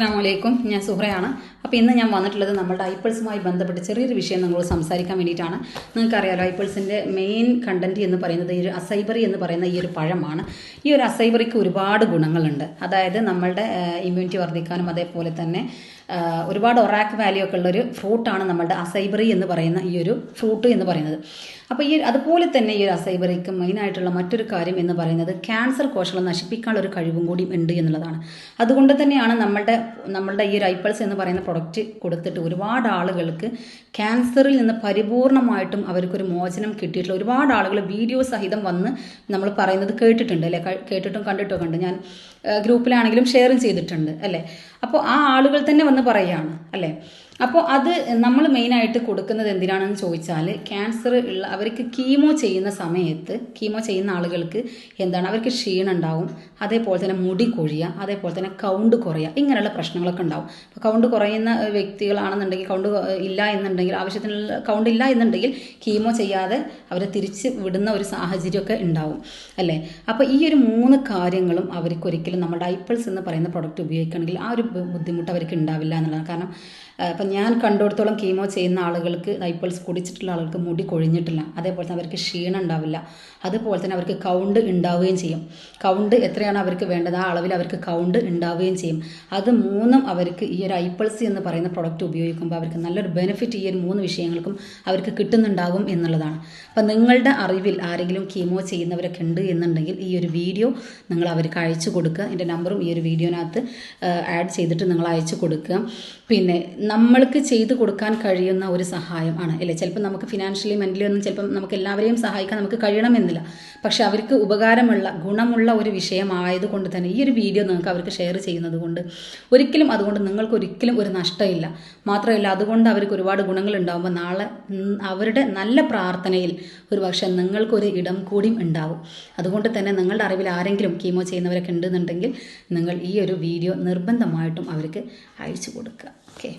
അസ്സാമലൈക്കും ഞാൻ സുഹ്രയാണ് അപ്പോൾ ഇന്ന് ഞാൻ വന്നിട്ടുള്ളത് നമ്മുടെ ഐപ്പിൾസുമായി ബന്ധപ്പെട്ട് ചെറിയൊരു വിഷയം നിങ്ങളോട് സംസാരിക്കാൻ വേണ്ടിയിട്ടാണ്. നിങ്ങൾക്കറിയാലോ ഐപ്പിൾസിന്റെ മെയിൻ കണ്ടന്റ് എന്ന് പറയുന്നത് ഈ ഒരു അസൈബറി എന്ന് പറയുന്ന ഈ ഒരു പഴമാണ്. ഈ ഒരു അസൈബറിക്ക് ഒരുപാട് ഗുണങ്ങളുണ്ട്. അതായത് നമ്മളുടെ ഇമ്മ്യൂണിറ്റി വർദ്ധിക്കാനും അതേപോലെ തന്നെ ഒരുപാട് ഒറാക്ക് വാല്യൂ ഒക്കെ ഉള്ളൊരു ഫ്രൂട്ടാണ് നമ്മളുടെ അസൈബറി എന്ന് പറയുന്ന ഈ ഒരു ഫ്രൂട്ട് എന്ന് പറയുന്നത്. അപ്പോൾ ഈ അതുപോലെ തന്നെ ഈ ഒരു അസൈബറിക്ക് മെയിനായിട്ടുള്ള മറ്റൊരു കാര്യം എന്ന് പറയുന്നത് ക്യാൻസർ കോശങ്ങൾ നശിപ്പിക്കാനുള്ള ഒരു കഴിവും കൂടി ഉണ്ട് എന്നുള്ളതാണ്. അതുകൊണ്ട് തന്നെയാണ് നമ്മളുടെ നമ്മളുടെ ഈ ഒരു ഐപ്പൾസ് എന്ന് പറയുന്ന പ്രൊഡക്റ്റ് കൊടുത്തിട്ട് ഒരുപാട് ആളുകൾക്ക് ക്യാൻസറിൽ നിന്ന് പരിപൂർണമായിട്ടും അവർക്കൊരു മോചനം കിട്ടിയിട്ടുള്ള ഒരുപാട് ആളുകൾ വീഡിയോ സഹിതം വന്ന് നമ്മൾ പറയുന്നത് കേട്ടിട്ടുണ്ട് അല്ലേ? കേട്ടിട്ടും കണ്ടിട്ടും ഉണ്ട്. ഞാൻ ഗ്രൂപ്പിലാണെങ്കിലും ഷെയറും ചെയ്തിട്ടുണ്ട് അല്ലേ? അപ്പോൾ ആ ആളുകൾ തന്നെ വന്ന് പറയുകയാണ് അല്ലേ? അപ്പോൾ അത് നമ്മൾ മെയിനായിട്ട് കൊടുക്കുന്നത് എന്തിനാണെന്ന് ചോദിച്ചാൽ ക്യാൻസർ ഉള്ള അവർക്ക് കീമോ ചെയ്യുന്ന സമയത്ത് കീമോ ചെയ്യുന്ന ആളുകൾക്ക് എന്താണ്? അവർക്ക് ക്ഷീണം ഉണ്ടാവും അതേപോലെ തന്നെ മുടി കൊഴിയുക അതേപോലെ തന്നെ കൗണ്ട് കുറയുക ഇങ്ങനെയുള്ള പ്രശ്നങ്ങളൊക്കെ ഉണ്ടാവും. അപ്പോൾ കൗണ്ട് കുറയുന്ന വ്യക്തികളാണെന്നുണ്ടെങ്കിൽ കൗണ്ട് ഇല്ല എന്നുണ്ടെങ്കിൽ ആവശ്യത്തിനുള്ള കൗണ്ട് ഇല്ല എന്നുണ്ടെങ്കിൽ കീമോ ചെയ്യാതെ അവരെ തിരിച്ച് വിടുന്ന ഒരു സാഹചര്യമൊക്കെ ഉണ്ടാവും അല്ലേ? അപ്പോൾ ഈ ഒരു മൂന്ന് കാര്യങ്ങളും അവർക്ക് ഒരിക്കലും നമ്മുടെ ഐപ്പിൾസ് എന്ന് പറയുന്ന പ്രൊഡക്റ്റ് ഉപയോഗിക്കുകയാണെങ്കിൽ ആ ഒരു ബുദ്ധിമുട്ട് അവർക്ക് ഉണ്ടാവില്ല എന്നുള്ളതാണ്. കാരണം ഇപ്പം ഞാൻ കണ്ടിടത്തോളം കീമോ ചെയ്യുന്ന ആളുകൾക്ക് നൈപ്പിൾസ് കുടിച്ചിട്ടുള്ള ആളുകൾക്ക് മുടി കൊഴിഞ്ഞിട്ടില്ല. അതേപോലെ തന്നെ അവർക്ക് ക്ഷീണം ഉണ്ടാവില്ല. അതുപോലെ തന്നെ അവർക്ക് കൗണ്ട് ഉണ്ടാവുകയും ചെയ്യും. കൗണ്ട് എത്രയാണ് അവർക്ക് വേണ്ടത് ആ അളവിൽ അവർക്ക് കൗണ്ട് ഉണ്ടാവുകയും ചെയ്യും. അത് മൂന്നും അവർക്ക് ഈ ഒരു ഐപ്പിൾസ് എന്ന് പറയുന്ന പ്രൊഡക്റ്റ് ഉപയോഗിക്കുമ്പോൾ അവർക്ക് നല്ലൊരു ബെനിഫിറ്റ് ഈ ഒരു മൂന്ന് വിഷയങ്ങൾക്കും അവർക്ക് കിട്ടുന്നുണ്ടാകും എന്നുള്ളതാണ്. അപ്പം നിങ്ങളുടെ അറിവിൽ ആരെങ്കിലും കീമോ ചെയ്യുന്നവരൊക്കെ ഉണ്ട് എന്നുണ്ടെങ്കിൽ ഈ ഒരു വീഡിയോ നിങ്ങൾ അവർക്ക് അയച്ചു കൊടുക്കുക. എന്റെ നമ്പറും ഈ ഒരു വീഡിയോനകത്ത് ആഡ് ചെയ്തിട്ട് നിങ്ങൾ അയച്ചു കൊടുക്കുക. പിന്നെ നമ്മൾക്ക് ചെയ്തു കൊടുക്കാൻ കഴിയുന്ന ഒരു സഹായം ആണ് അല്ലേ? ചിലപ്പോൾ നമുക്ക് ഫിനാൻഷ്യലി മെന്റലി ഒന്നും ചിലപ്പം നമുക്ക് എല്ലാവരെയും സഹായിക്കാൻ നമുക്ക് കഴിയണമെന്നില്ല. പക്ഷെ അവർക്ക് ഉപകാരമുള്ള ഗുണമുള്ള ഒരു വിഷയമായതുകൊണ്ട് തന്നെ ഈ ഒരു വീഡിയോ നിങ്ങൾക്ക് അവർക്ക് ഷെയർ ചെയ്യുന്നത് കൊണ്ട് ഒരിക്കലും അതുകൊണ്ട് നിങ്ങൾക്ക് ഒരിക്കലും ഒരു നഷ്ടമില്ല. മാത്രമല്ല അതുകൊണ്ട് അവർക്ക് ഒരുപാട് ഗുണങ്ങൾ ഉണ്ടാകുമ്പോൾ നാളെ അവരുടെ നല്ല പ്രാർത്ഥനയിൽ ഒരു പക്ഷേ നിങ്ങൾക്കൊരു ഇടം കൂടിയും ഉണ്ടാവും. അതുകൊണ്ട് തന്നെ നിങ്ങളുടെ അറിവിൽ ആരെങ്കിലും കീമോ ചെയ്യുന്നവരൊക്കെ ഉണ്ടെന്നുണ്ടെങ്കിൽ നിങ്ങൾ ഈ ഒരു വീഡിയോ നിർബന്ധമായിട്ടും അവർക്ക് അയച്ചു കൊടുക്കുക. ഓക്കെ?